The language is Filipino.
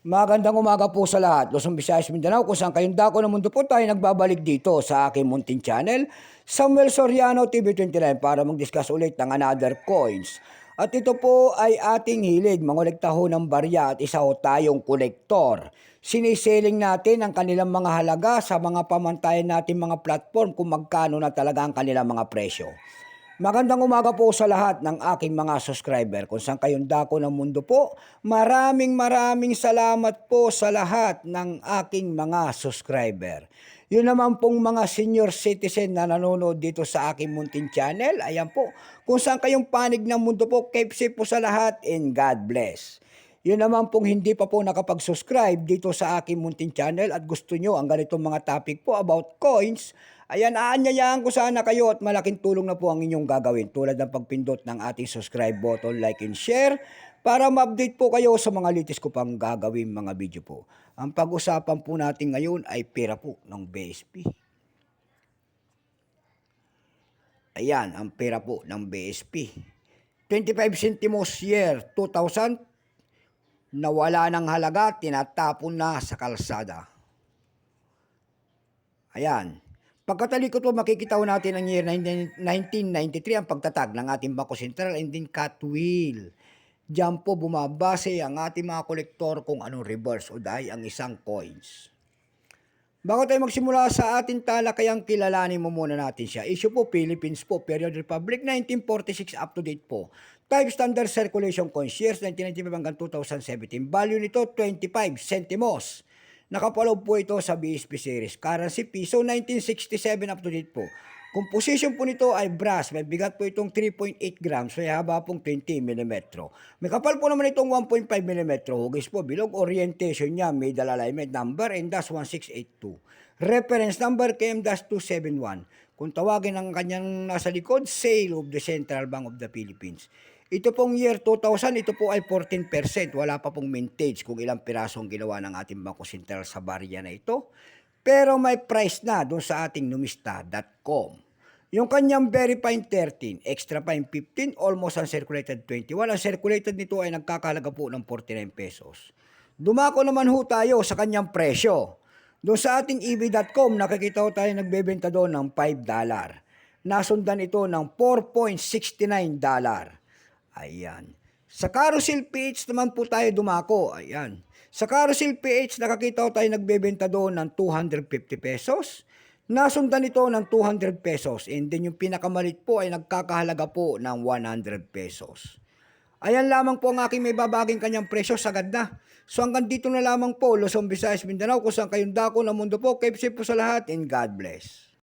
Magandang umaga po sa lahat. Luzon, Visayas, Mindanao, kung saan kayong dako ng mundo po tayo nagbabalik dito sa aking munting channel, Samuel Soriano TV29 para mag-discuss ulit ng another coins. At ito po ay ating hilig, mangolekta ho ng barya at isa ho tayong kolektor. Siniseling natin ang kanilang mga halaga sa mga pamantayan natin mga platform kung magkano na talaga ang kanilang mga presyo. Magandang umaga po sa lahat ng aking mga subscriber. Kung saan kayong dako ng mundo po, maraming maraming salamat po sa lahat ng aking mga subscriber. Yun naman pong mga senior citizen na nanonood dito sa aking munting channel. Ayan po, kung saan kayong panig ng mundo po, keep safe po sa lahat and God bless. Yun naman pong hindi pa po nakapag-subscribe dito sa aking munting channel at gusto nyo ang ganitong mga topic po about coins, ayan, aanyayahan ko sana kayo at malaking tulong na po ang inyong gagawin tulad ng pagpindot ng ating subscribe button, like and share para ma-update po kayo sa mga litis ko pang gagawin mga video po. Ang pag-usapan po natin ngayon ay pera po ng BSP. Ayan, ang pera po ng BSP. 25 centimos year 2000 nawala ng halaga, tinatapon na sa kalsada. Ayan. Pagkatalikod po, makikita ho natin ang year 19- 1993, ang pagtatag ng ating Bangko Sentral and then cut wheel. Diyan po bumabase ang ating mga kolektor kung anong reverse o dahil ang isang coins. Bago tayo magsimula sa ating talakayang kilalanin mo muna natin siya. Issue po Philippines po, Period Republic 1946 up to date po. Type Standard Circulation Coins, years 1995 hanggang 2017. Value nito 25 centimos. Nakapaloob po ito sa BSP series. Currency piso 1967 up to date po. Composition po nito ay brass. May bigat po itong 3.8 grams. May haba pong 20 mm. May kapal po naman itong 1.5 mm. Hugis po bilog. Orientation niya. Middle alignment number and dash 1682. Reference number KM-271. Kung tawagin ang kanyang nasa likod, sale of the Central Bank of the Philippines. Ito pong year 2000, ito po ay 14%. Wala pa pong mintage kung ilang pirasong ginawa ng ating Bangko Sentral sa barya na ito. Pero may price na doon sa ating numista.com. Yung kanyang very fine 13, extra fine 15, almost uncirculated 21. Ang circulated nito ay nagkakalaga po ng 49 pesos. Dumako naman ho tayo sa kanyang presyo. Doon sa ating ev.com, nakikita ho tayo nagbebenta doon ng 5 dollar. Nasundan ito ng 4.69 dollar. Ayan. Sa Carousel PH naman po tayo dumako. Ayan. Sa Carousel PH, nakakita ko tayo nagbebenta doon ng 250 pesos. Nasundan ito ng 200 pesos. And then yung pinakamalit po ay nagkakahalaga po ng 100 pesos. Ayan lamang po ang aking may babaging kanyang presyo, sagad na. So hanggang dito na lamang po, Luzon, Visayas, Mindanao, kung saan kayong dako ng mundo po. Keep safe po sa lahat and God bless.